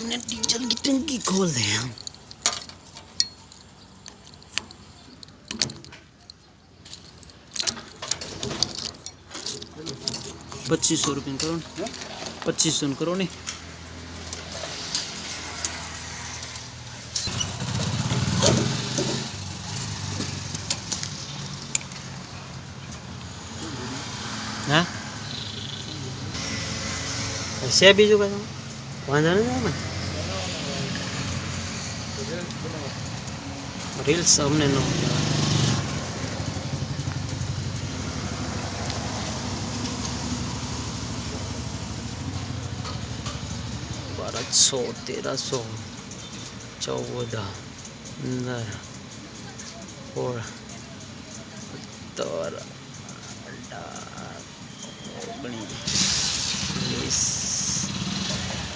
अपने डीजल की टंकी खोल दे हम पच्चीस सौ रुपये करो। पच्चीस सौ करो नहीं। हाँ? ऐसे बीजू का વાંધો નથી આવે રીલ્સ અમને ન મજા આવે. બારસો તેરસો ચૌદ પંદર સોળ સત્તર અઢાર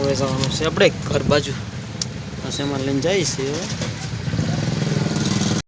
હવે જવાનું છે. આપણે ઘર બાજુ. એમાં લઈને જઈએ છીએ.